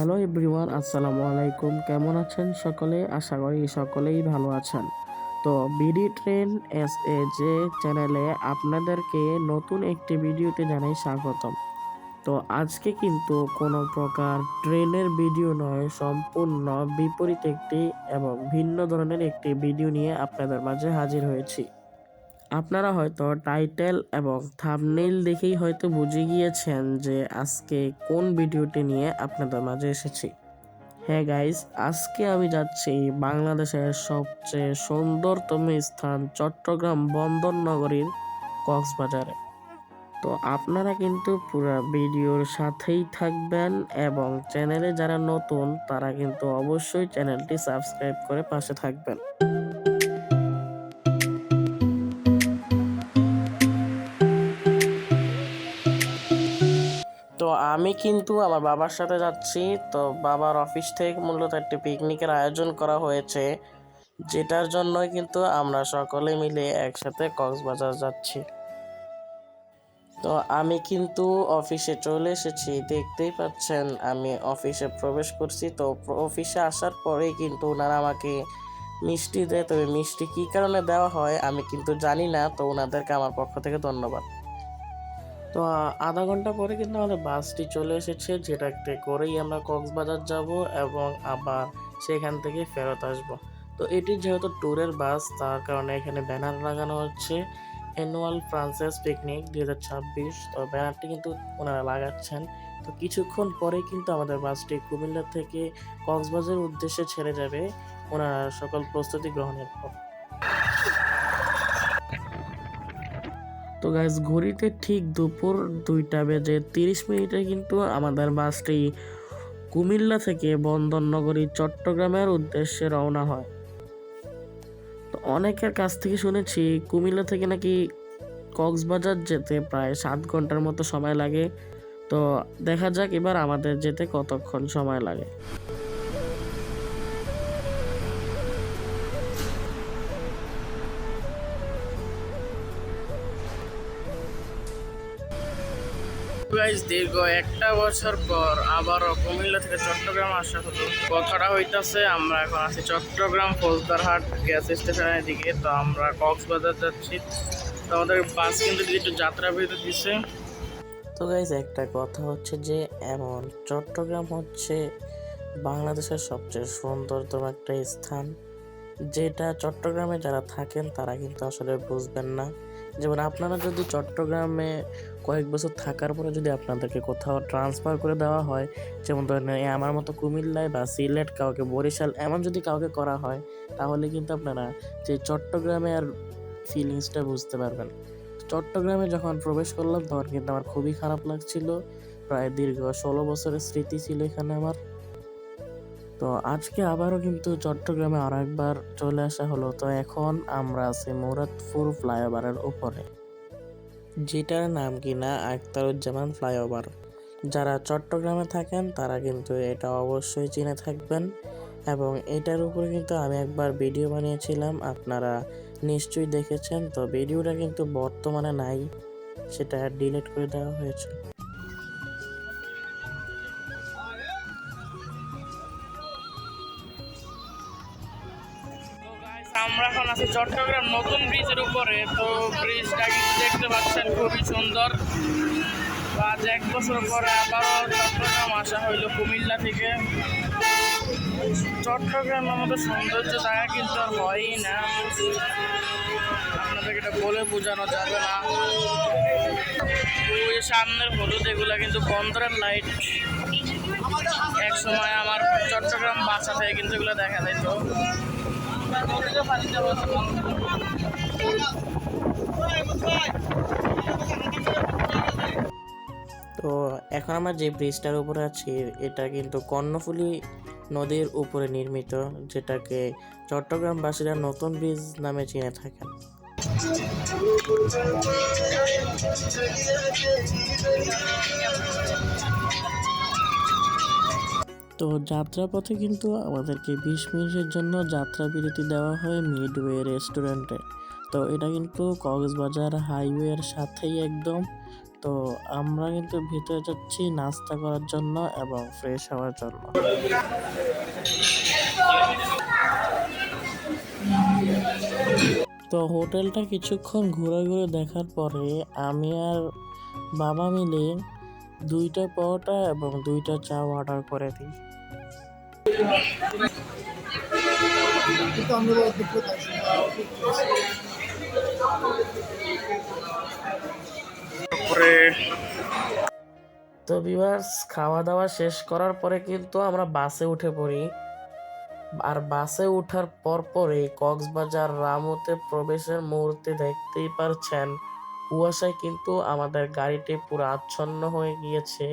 Hello everyone, আসসালামু আলাইকুম। কেমন আছেন সকলে? আশা করি সকলেই ভালো আছেন। তো BD train S A J চ্যানেলে আপনাদেরকে নতুন একটি ভিডিওতে জানাই স্বাগতম। তো আজকে কিন্তু কোনো প্রকার ট্রেনের ভিডিও নয়, সম্পূর্ণ বিপরীত একটি এবং ভিন্ন ধরনের একটি ভিডিও নিয়ে আপনাদের মাঝে হাজির হয়েছি। আপনারা হয়তো টাইটেল এবং থাম্বনেইল দেখেই হয়তো বুঝে গিয়েছেন যে আজকে কোন ভিডিওটি নিয়ে আপনাদের মাঝে এসেছি। হ্যাঁ গাইস আজকে আমি যাচ্ছি বাংলাদেশের সবচেয়ে সুন্দরতম স্থান চট্টগ্রাম বন্দর নগরীর কক্সবাজারে। তো আপনারা কিন্তু পুরো ভিডিওর সাথেই থাকবেন এবং চ্যানেলে যারা নতুন, তারা কিন্তু অবশ্যই চ্যানেলটি সাবস্ক্রাইব করে পাশে থাকবেন। আমি কিন্তু আমার বাবার সাথে যাচ্ছি। তো বাবার অফিস থেকে মূলত একটি পিকনিকের আয়োজন করা হয়েছে, যেটার জন্যই কিন্তু আমরা সকলে মিলে একসাথে কক্সবাজার যাচ্ছি। তো আমি কিন্তু অফিসে চলে এসেছি, দেখতেই পাচ্ছেন আমি অফিসে প্রবেশ করছি। তো অফিসে আসার পরেই কিন্তু ওনারা আমাকে মিষ্টি দেয়। তবে মিষ্টি কী কারণে দেওয়া হয় আমি কিন্তু জানি না। তো ওনাদেরকে আমার পক্ষ থেকে ধন্যবাদ। তো আধা ঘণ্টা পরে কিন্তু আমাদের বাসটি চলে এসেছে যেটাতে করেই আমরা কক্সবাজার যাব এবং আবার সেখান থেকে ফেরত আসব। তো এটি যেহেতু ট্যুরের বাস, তার কারণে এখানে ব্যানার লাগানো হচ্ছে, অ্যানুয়াল ফ্রান্সেস পিকনিক দুই হাজার ছাব্বিশ। তো ব্যানারটি কিন্তু ওনারা লাগাচ্ছেন। তো কিছুক্ষণ পরে কিন্তু আমাদের বাসটি কুমিল্লা থেকে কক্সবাজারের উদ্দেশ্যে ছেড়ে যাবে। ওনারা সকল প্রস্তুতি গ্রহণের পর। গাইজ ঘড়িতে ঠিক দুপুর দুইটা বেজে তিরিশ মিনিটে কিন্তু আমাদের বাসটি কুমিল্লা থেকে বন্দরনগরী চট্টগ্রামের উদ্দেশ্যে রওনা হয়। তো অনেকের কাছ থেকে শুনেছি, কুমিল্লা থেকে নাকি কক্সবাজার যেতে প্রায় সাত ঘণ্টার মতো সময় লাগে। তো দেখা যাক এবার আমাদের যেতে কতক্ষণ সময় লাগে। গাইজ দীর্ঘ একটা বছর পর আবারও কুমিল্লা থেকে চট্টগ্রাম আসা হলো। কথাটা হইতাছে, আমরা এখন আছি চট্টগ্রাম ফৌজদারহাট গ্যাস স্টেশনের দিকে। তো আমরা কক্সবাজার যাচ্ছি। তো আমাদের বাস কিন্তু একটু যাত্রা বিরতি দিছে। তো গাইজ একটা কথা হচ্ছে যে, এমন চট্টগ্রাম হচ্ছে বাংলাদেশের সবচেয়ে সুন্দরতম একটা স্থান। যেটা চট্টগ্রামে যারা থাকেন, তারা কিন্তু আসলে বুঝবেন না। যেমন আপনারা যদি চট্টগ্রামে কয়েক বছর থাকার পরে যদি আপনাদেরকে কোথাও ট্রান্সফার করে দেওয়া হয়, যেমন ধরেন আমার মতো কুমিল্লায় বা সিলেট কাউকে, বরিশাল, এমন যদি কাউকে করা হয়, তাহলে কিন্তু আপনারা যে চট্টগ্রামে আর ফিলিংসটা বুঝতে পারবেন। চট্টগ্রামে যখন প্রবেশ করলাম, তখন কিন্তু আমার খুবই খারাপ লাগছিল। প্রায় দীর্ঘ ষোলো বছরের স্মৃতি ছিল এখানে আমার। তো আজকে আবারও কিন্তু চট্টগ্রামে আর একবার চলে আসা হলো। তো এখন আমরা আছি মুরাদপুর ফ্লাইওভারের উপরে, যেটার নাম কিনা আখতারুজ্জামান ফ্লাইওভার। যারা চট্টগ্রামে থাকেন, তারা কিন্তু এটা অবশ্যই চিনে থাকবেন। এবং এটার উপরে কিন্তু আমি একবার ভিডিও বানিয়েছিলাম, আপনারা নিশ্চয়ই দেখেছেন। তো ভিডিওটা কিন্তু বর্তমানে নাই, সেটা ডিলিট করে দেওয়া হয়েছে। আমরা এখন আছি, চট্টগ্রাম নতুন ব্রিজের উপরে। তো ব্রিজটা কিন্তু দেখতে পাচ্ছেন খুবই সুন্দর। আজ এক বছর পরে আবারও চট্টগ্রাম আসা হইল কুমিল্লা থেকে। চট্টগ্রামের মতো সৌন্দর্য জায়গা কিন্তু আর হয়ই না। আপনাদেরকে এটা বলে বোঝানো যাবে না। ওই সামনের হলুদ, এগুলা কিন্তু বন্দরের লাইট এক সময় আমার চট্টগ্রাম বাসা থেকে কিন্তু এগুলো দেখা যেত তো এখন আমরা যে ব্রিজটার উপরে আছি, এটা কিন্তু কর্ণফুলী নদীর উপরে নির্মিত, যেটাকে চট্টগ্রামবাসীরা নতুন ব্রিজ নামে চিনে থাকেন। তো যাত্রাপথে কিন্তু আমাদেরকে বিশ মিনিটের জন্য যাত্রা বিরতি দেওয়া হয় মিডওয়ে রেস্টুরেন্টে। তো এটা কিন্তু কক্সবাজার হাইওয়ের সাথেই একদম। তো আমরা কিন্তু ভিতরে যাচ্ছি নাস্তা করার জন্য এবং ফ্রেশ হওয়ার জন্য। তো হোটেলটা কিছুক্ষণ ঘুরে ঘুরে দেখার পরে আমি আর বাবা মিলে দুইটা পরোটা এবং দুইটা চা অর্ডার করে দিই। তো ভিউয়ার্স খাওয়া দাওয়া শেষ করার পরে কিন্তু আমরা বাসে উঠে পড়ি। আর বাসে ওঠার পর পরে কক্সবাজার রামুতে প্রবেশের মুহূর্তে দেখতেই পারছেন, কুয়াশায় কিন্তু আমাদের গাড়িটি পুরো আচ্ছন্ন হয়ে গিয়েছে।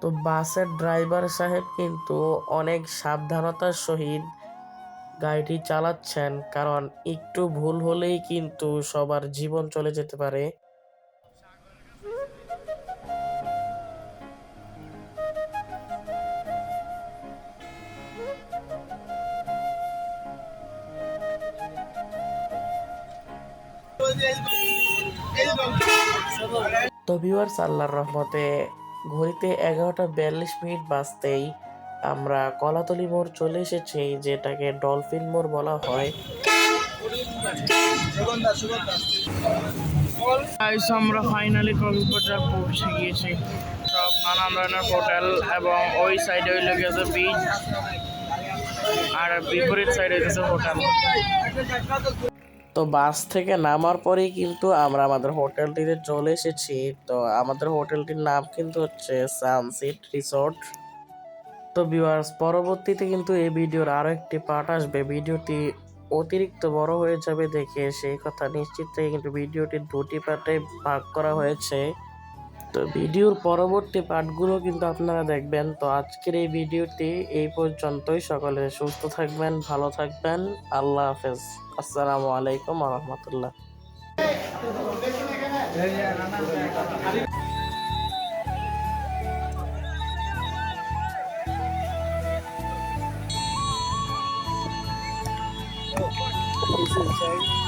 তো বাসের ড্রাইভার সাহেব কিন্তু অনেক সাবধানতার সহিত গাড়িটি চালাচ্ছেন, কারণ একটু ভুল হলেই কিন্তু সবার জীবন চলে যেতে পারে। তো ভিউয়ার্স, আল্লাহর রহমতে ঘড়িতে এগারোটা বিয়াল্লিশ মিনিট বাজতেই আমরা কলাতলি মোড় চলে এসেছি, যেটাকে ডলফিন মোড় বলা হয়। আমরা ফাইনালি কক্সবাজার পৌঁছে গিয়েছি। সব নানান ধরনের হোটেল এবং ওই সাইডে ওই হইলে গেছে বিচ আর বিপরীত সাইডে হোটেল তো বাস থেকে নামার পরেই কিন্তু আমরা আমাদের হোটেলটিতে চলে এসেছি। তো আমাদের হোটেলটির নাম কিন্তু হচ্ছে সানসিট রিসোর্ট। তো ভিউয়ার্স, পরবর্তীতে কিন্তু এই ভিডিওর আরও একটি পার্ট আসবে। ভিডিওটি অতিরিক্ত বড় হয়ে যাবে দেখে সেই কথা নিশ্চিত থেকে কিন্তু ভিডিওটি দুটি পার্টে ভাগ করা হয়েছে। তো ভিডিওর পরবর্তী পার্টগুলো কিন্তু আপনারা দেখবেন। তো আজকের এই ভিডিওটি এই পর্যন্তই। সকলে সুস্থ থাকবেন, ভালো থাকবেন। আল্লাহ হাফেজ। আসসালামু আলাইকুম রহমতুল্লাহ This is